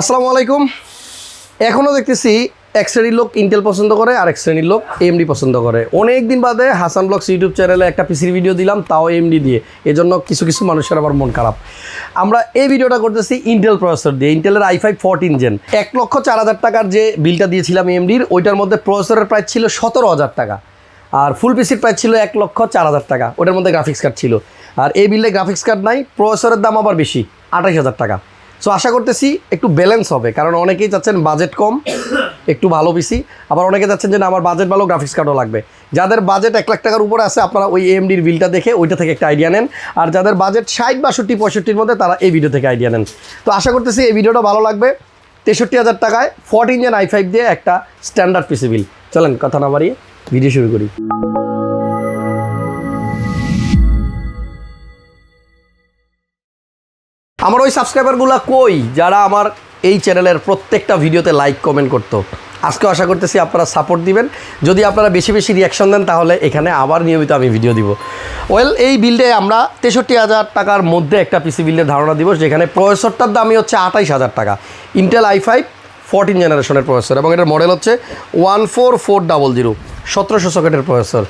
আসসালামু আলাইকুম। এখনও দেখতেছি এক শ্রেণির লোক ইন্টেল পছন্দ করে আর এক শ্রেণির লোক এমডি পছন্দ করে। অনেক দিন বাদে হাসান ব্লগস ইউটিউব চ্যানেলে একটা পিসির ভিডিও দিলাম, তাও এমডি দিয়ে। এজন্য কিছু কিছু মানুষের আবার মন খারাপ। আমরা এই ভিডিওটা করতেছি ইন্টেল প্রসেসর দিয়ে। ইন্টেলের আই ফাইভ ফোরটিন জেন এক লক্ষ চার হাজার টাকার যে বিলটা দিয়েছিলাম এমডির ওইটার মধ্যে প্রসেসরের প্রাইস ছিল সতেরো হাজার টাকা। আর ফুল পিসির প্রাইস ছিল এক লক্ষ চার হাজার টাকা। ওটার মধ্যে গ্রাফিক্স কার্ড ছিল। আর এই বিলে গ্রাফিক্স কার্ড নাই প্রসেসরের দাম আবার বেশি আঠাশ হাজার টাকা। সো আশা করতেছি একটু ব্যালেন্স হবে, কারণ অনেকেই চাচ্ছেন বাজেট কম, একটু ভালো পিসি আবার অনেকে চাচ্ছেন যে, না, আমার বাজেট ভালো গ্রাফিক্স কার্ডও লাগবে। যাদের বাজেট এক লাখ টাকার উপরে আছে, আপনারা ওই এমডির বিলটা দেখে ওইটা থেকে একটা আইডিয়া নেন। আর যাদের বাজেট ষাট, বাষট্টি, পঁয়ষট্টির মধ্যে, তারা এই ভিডিও থেকে আইডিয়া নেন। তো আশা করতেছি এই ভিডিওটা ভালো লাগবে। তেষট্টি হাজার টাকায় ফোরটিন জেন আই ফাইভ দিয়ে একটা স্ট্যান্ডার্ড পিসি বিল চলেন, কথা না বাড়িয়ে ভিডিও শুরু করি। আমার ওই সাবস্ক্রাইবারগুলো কই? যারা আমার এই চ্যানেলের প্রত্যেকটা ভিডিওতে লাইক কমেন্ট করতো। আজকেও আশা করতেছি আপনারা সাপোর্ট দিবেন। যদি আপনারা বেশি বেশি রিয়াকশন দেন, তাহলে এখানে আবার নিয়মিত আমি ভিডিও দিব। ওয়েল এই বিল্ডে আমরা তেষট্টি হাজার টাকার মধ্যে একটা পিসি বিল্ডের ধারণা দিব, যেখানে প্রসেসরটার দামই হচ্ছে আঠাইশ হাজার টাকা। ইন্টেল আই ফাইভ ফোরটিন জেনারেশনের প্রসেসর এবং এটার মডেল হচ্ছে one four four double zero সতেরোশো সকেটের প্রসেসর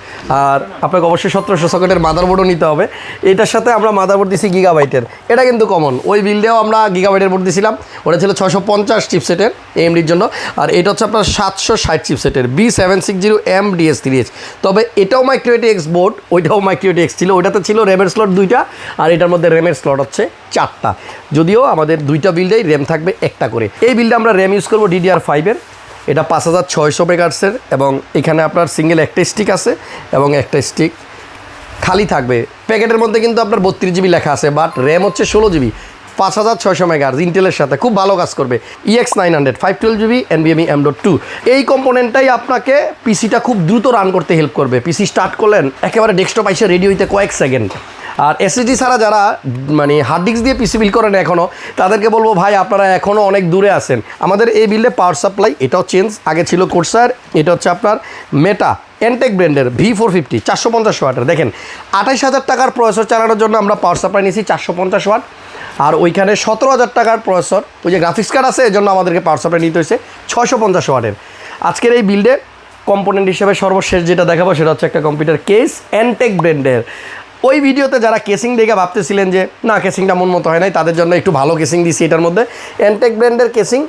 আর আপনাকে অবশ্যই সতেরোশো সকেটের মাদারবোর্ডও নিতে হবে। এটার সাথে আমরা মাদারবোর্ড দিছি গিগাবাইটের এটা কিন্তু কমন ওই বিল্ডেও আমরা গিগাবাইটের বোর্ড দিছিলাম। ওটা ছিল ছশো পঞ্চাশ চিপসেটের এমডির জন্য। আর এটা হচ্ছে আপনার সাতশো ষাট চিপসেটের B seven six zero M DS three তবে এটাও মাইক্রোয়েটি এক্স বোর্ড ওইটাও মাইক্রোয়েটি এক্স ছিল। ওইটাতে ছিল র্যামের স্লট দুইটা, আর এটার মধ্যে র্যামের স্লট হচ্ছে চারটা। যদিও আমাদের দুইটা বিল্ডেই র্যাম থাকবে একটা করে। এই বিল্ডে আমরা র্যাম ইউজ করব ডিডিআর ফাইভের এটা পাঁচ হাজার ছয়শো মেগার্সের এবং এখানে আপনার সিঙ্গেল একটা স্টিক আছে এবং একটা স্টিক খালি থাকবে। প্যাকেটের মধ্যে কিন্তু আপনার বত্রিশ জিবি লেখা আছে, বাট র্যাম হচ্ছে ষোলো জিবি। পাঁচ হাজার ছয়শো মেগার্স ইন্টেলের সাথে খুব ভালো কাজ করবে। EX nine hundred five twelve GB এনবিএমই M dot two এই কম্পোনেন্টটাই আপনাকে পিসিটা খুব দ্রুত রান করতে হেল্প করবে। পিসি স্টার্ট করলেন, একেবারে ডেস্কটপ আইসে রেডি হইতে কয়েক সেকেন্ড আর এসএসডি ছাড়া যারা মানে হার্ড ডিস্ক দিয়ে পিসি বিল করেন এখনও তাদেরকে বলব, ভাই, আপনারা এখনও অনেক দূরে আছেন। আমাদের এই বিলে পাওয়ার সাপ্লাই এটাও চেঞ্জ আগে ছিল কোর্সার এটা হচ্ছে আপনার মেটা এনটেক ব্র্যান্ডের ভি ফোর ফিফটি চারশো পঞ্চাশ ওয়াটের দেখেন, আঠাইশ হাজার টাকার প্রসেসর চালানোর জন্য আমরা পাওয়ার সাপ্লাই নিয়েছি চারশো পঞ্চাশ ওয়াট আর ওইখানে সতেরো হাজার টাকার প্রসেসর ওই যে গ্রাফিক্স কার্ড আছে এই জন্য আমাদেরকে পাওয়ার সাপ্লাই নিতে হয়েছে ছয়শো পঞ্চাশ ওয়াটের আজকের এই বিল্ডে কম্পোনেন্ট হিসেবে সর্বশেষ যেটা দেখাবো, সেটা হচ্ছে একটা কম্পিউটার কেস এনটেক ব্র্যান্ডের ওই ভিডিওতে যারা কেসিং দেখে ভাবতেছিলেন যে, না কেসিংটা মন মতো হয় নাই, তাদের জন্য একটু ভালো কেসিং দিছি এটার মধ্যে। এনটেক ব্র্যান্ডের কেসিং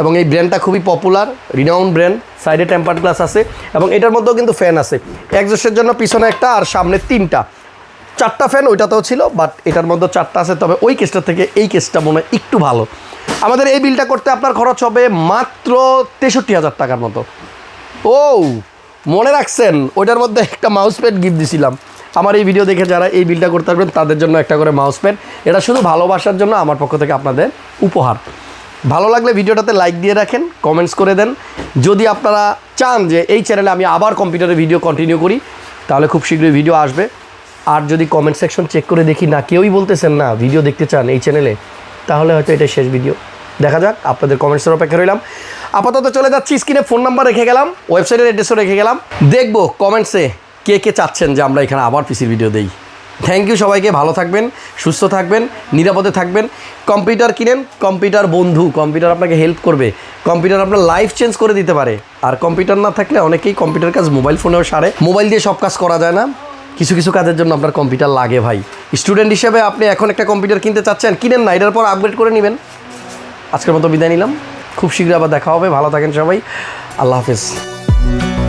এবং এই ব্র্যান্ডটা খুবই পপুলার রিনাউন ব্র্যান্ড সাইডে টেম্পার গ্লাস আছে এবং এটার মধ্যেও কিন্তু ফ্যান আছে। একজোশের জন্য পিছনে একটা আর সামনে তিনটা। চারটা ফ্যান ওইটাতেও ছিল বাট এটার মধ্যে চারটা আছে, তবে ওই কেসটা থেকে এই কেসটা মনে একটু ভালো। আমাদের এই বিলটা করতে আপনার খরচ হবে মাত্র তেষট্টি হাজার টাকার মতো। ও, মনে রাখছেন, ওইটার মধ্যে একটা মাউস প্যাড গিফট দিছিলাম। আমার এই ভিডিও দেখে যারা এই বিলটা করতে পারবেন তাদের জন্য একটা করে মাউস প্যাড এটা শুধু ভালোবাসার জন্য আমার পক্ষ থেকে আপনাদের উপহার। ভালো লাগলে ভিডিওটাতে লাইক দিয়ে রাখেন কমেন্টস করে দেন। যদি আপনারা চান যে এই চ্যানেলে আমি আবার কম্পিউটারে ভিডিও কন্টিনিউ করি, তাহলে খুব শীঘ্রই ভিডিও আসবে। আর যদি কমেন্ট সেকশন চেক করে দেখি না, কেউই বলতেছেন না ভিডিও দেখতে চান এই চ্যানেলে তাহলে হয়তো এটা শেষ ভিডিও দেখা যাক, আপনাদের কমেন্টসের অপেক্ষা রইলাম। আপাতত চলে যাচ্ছি স্ক্রিনে ফোন নাম্বার রেখে গেলাম ওয়েবসাইটের অ্যাড্রেসও রেখে গেলাম। দেখব কমেন্টসে কে কে চাচ্ছেন যে আমরা এখানে আবার পিসির ভিডিও দেই? থ্যাংক ইউ সবাইকে, ভালো থাকবেন, সুস্থ থাকবেন, নিরাপদে থাকবেন। কম্পিউটার কিনেন কম্পিউটার বন্ধু কম্পিউটার আপনাকে হেল্প করবে। কম্পিউটার আপনার লাইফ চেঞ্জ করে দিতে পারে। আর কম্পিউটার না থাকলে অনেকেই কম্পিউটার কাজ মোবাইল ফোনেও সারে। মোবাইল দিয়ে সব কাজ করা যায় না। কিছু কিছু কাজের জন্য আপনার কম্পিউটার লাগে ভাই। স্টুডেন্ট হিসেবে আপনি এখন একটা কম্পিউটার কিনতে চাচ্ছেন, কিনেন না, এটার পর আপগ্রেড করে নেবেন। আজকের মতো বিদায় নিলাম। খুব শীঘ্রই আবার দেখা হবে। ভালো থাকেন সবাই। আল্লাহ হাফেজ।